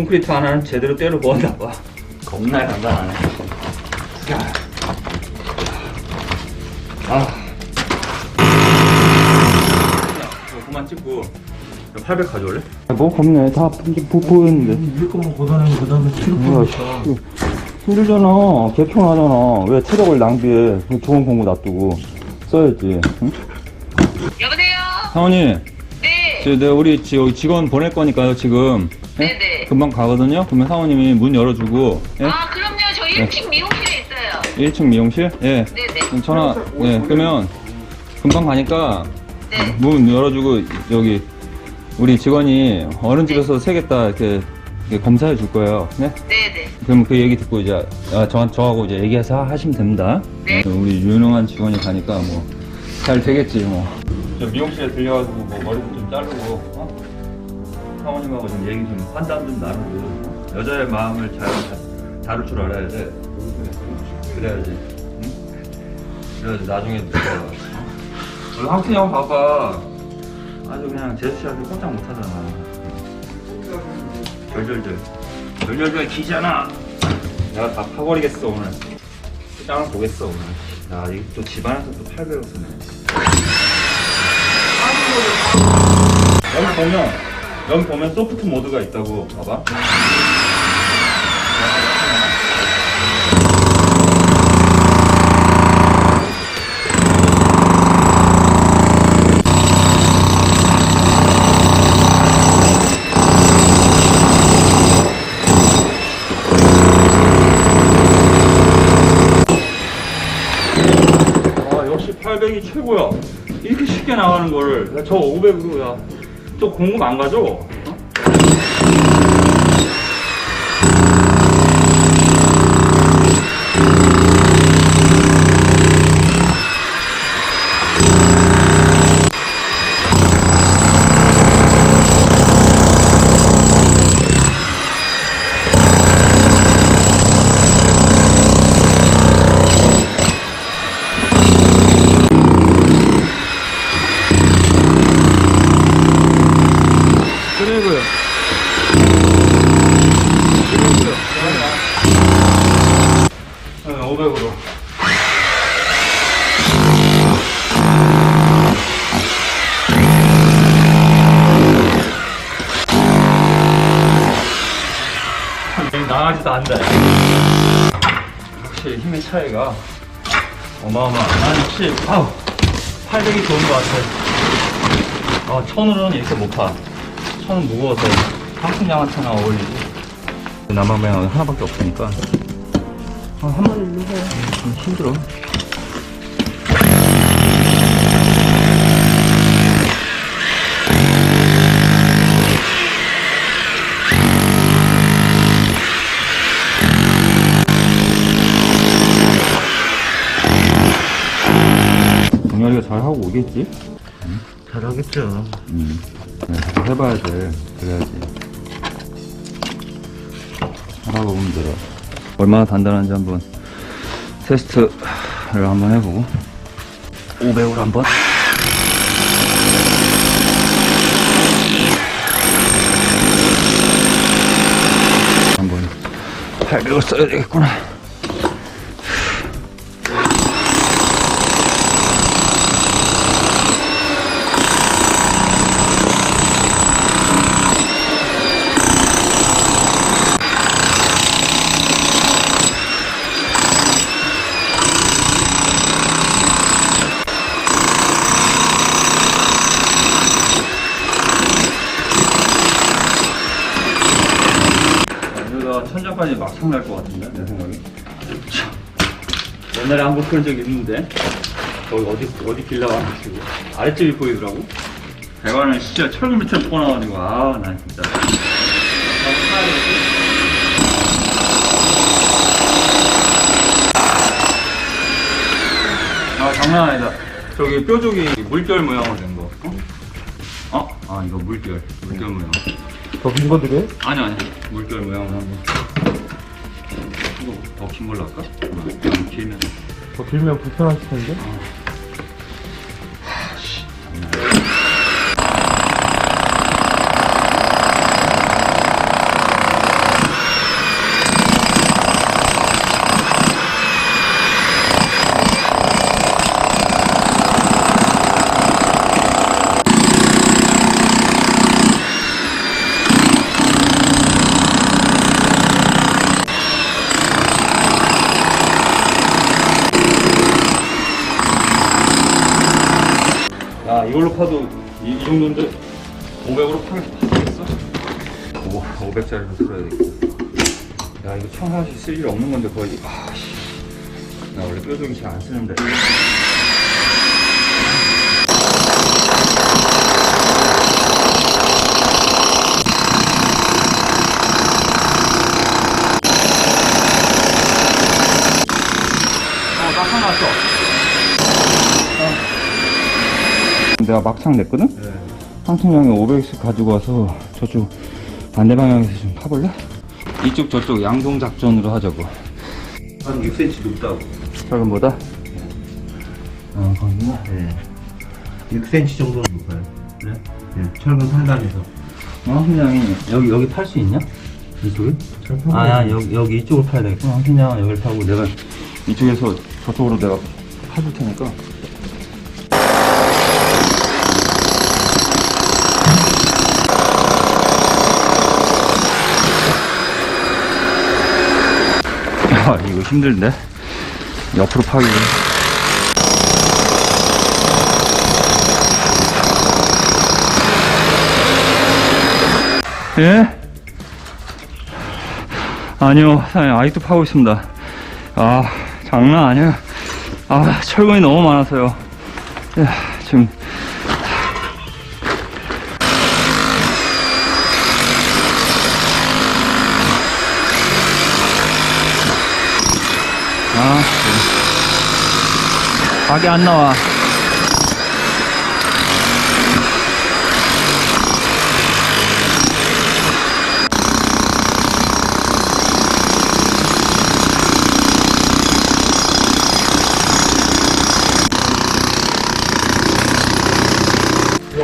콘크리트 하나는 제대로 때려 부었나 봐. 겁나 간단하네. 야. 아. 이거 그만 찍고 800 가져올래? 뭐 겁네. 다 보, 보이는데. 일 거만 걷어내면 그 다음에 뭐야, 씨. 힘들잖아. 개편하잖아. 왜 체력을 낭비해. 좋은 공부 놔두고. 써야지. 응? 여보세요? 사원님, 네. 저, 내가 우리 지- 여기 직원 보낼 거니까요, 지금. 예? 네네. 금방 가거든요? 그러면 사원님이 문 열어주고, 예? 아, 그럼요. 저 1층 미용실에 있어요. 1층 미용실? 예. 네네. 그럼 전화, 예, 그러면 금방 가니까 네. 문 열어주고, 여기, 우리 직원이 어른 집에서 세겠다, 이렇게, 이렇게 검사해 줄 거예요. 네? 네네. 그럼 그 얘기 듣고 이제, 아, 저, 저하고 이제 얘기해서 하시면 됩니다. 네. 우리 유능한 직원이 가니까 뭐, 잘 되겠지, 뭐. 저 미용실에 들려가지고 뭐 머리도 좀 자르고, 어? 사모님하고 좀 얘기 좀 판단 좀 나누고, 어? 여자의 마음을 잘 다- 다룰 줄 알아야 돼. 그래야지. 응? 그래야지 나중에 누가. 우리 황순이 형 봐봐. 아주 그냥 제수씨한테 꼼짝 못 하잖아. 절절절. 절절절 기잖아. 내가 다 파버리겠어, 오늘. 짱을 보겠어, 오늘. 야, 이거 또 집안에서 또 800원 쓰네. 여기 보면, 여기 보면 소프트 모드가 있다고, 봐봐. 아 역시 800이 최고야. 이렇게 쉽게 나가는 거를. 야, 저 500으로 야 또 공급 안 가죠? 나가지도 않다 확실히 힘의 차이가 어마어마 난 역시 아우 800이 좋은 것 같아 아, 천으로는 이렇게 못 파. 천은 무거워서 상품양한테나 어울리지. 남아면 하나밖에 없으니까. 아, 한 해. 좀 힘들어. 하고 오겠지? 잘하겠죠 음. 네, 해봐야 돼. 그래야지. 하다 보면 돼. 얼마나 단단한지 한번 테스트를 한번 해보고. 500으로 한번. 한번 800을 써야 되겠구나. 이러다 천장까지 막상 날것 같은데 내 생각에 참. 옛날에 한 번 그런 적 있는데 거기 어디 어디 길 나와가지고 아랫집이 보이더라고 배관을 진짜 철근 밑에 묶어놔가지고 아난 진짜 아 장난 아니다 저기 뾰족이 물결 모양으로 된거 어? 어? 아 이거 물결 물결 모양 더긴 거 드려? 아니 아니 물결 모양으로 한번 이거 더 긴 걸로 할까? 어, 너무 길면. 더 길면 불편하실 텐데 이걸로 파도 이, 이 정도인데 500으로 파겠어? 오, 500짜리로 풀어야겠다. 야, 이거 청사시 쓸 일 없는 건데 거의. 아, 씨. 나 원래 뼈조기 잘안 쓰는데. 어, 나 하나 써. 내가 막창 냈거든? 네. 상승량에 500씩 가지고 와서 저쪽 반대 방향에서 좀 파볼래? 이쪽 저쪽 양동 작전으로 하자고. 한 6cm 높다고. 철근보다? 어, 거기나? 네. 6cm 정도는 높아요. 그래? 네. 철근 상단에서. 어, 함량이 여기, 여기 팔 수 있냐? 이쪽에? 철판. 아, 여기, 여기 이쪽을 파야 되겠다. 어, 함량 여기를 타고 내가 이쪽에서 저쪽으로 내가 파줄 테니까. 야, 이거 힘들데 옆으로 파기. 예? 아니요, 사장님, 아직도 파고 있습니다. 아, 장난 아니에요. 아, 철근이 너무 많아서요. 야, 지금. 아, 네. 각이 안 나와.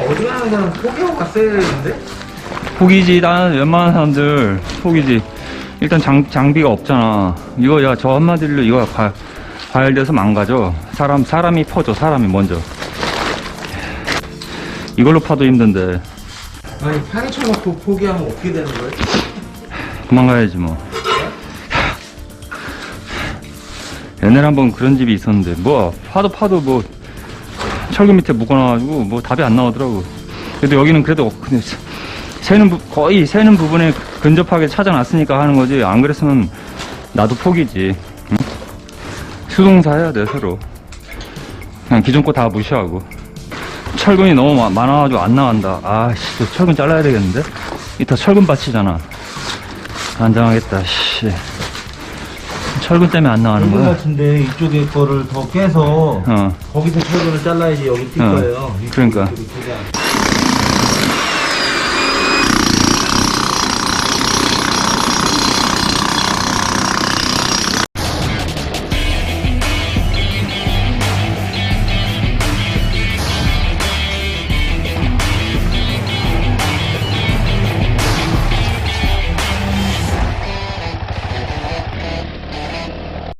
어디 가는 사람 포기하고 갔어야 되는데? 포기지 나는 웬만한 사람들 포기지 일단 장, 장비가 없잖아. 이거 야 저 한마디로 이거 과, 과열돼서 망가져. 사람 사람이 퍼져 사람이 먼저. 이걸로 파도 힘든데. 아니, 파기 쳐놓고 포기하면 어떻게 되는 거야? 도망가야지 뭐. 옛날에 한번 그런 집이 있었는데. 뭐 파도 파도 뭐 철근 밑에 묶어놔가지고 뭐 답이 안 나오더라고. 그래도 여기는 그래도 근데 새- 새는 부- 거의 새는 부분에 근접하게 찾아놨으니까 하는 거지. 안 그랬으면 나도 포기지. 응? 수동사 해야 돼 새로. 그냥 기존 거 다 무시하고. 철근이 너무 마- 많아가지고 안 나간다. 아씨 저 철근 잘라야 되겠는데? 이따 철근 받치잖아. 안정하겠다 씨. 철근 때문에 안 나가는 철근 거야? 같은데 이쪽에 거를 더 깨서 어. 거기서 철근을 잘라야지 여기 뛸 어, 거예요. 그러니까. 포기 안-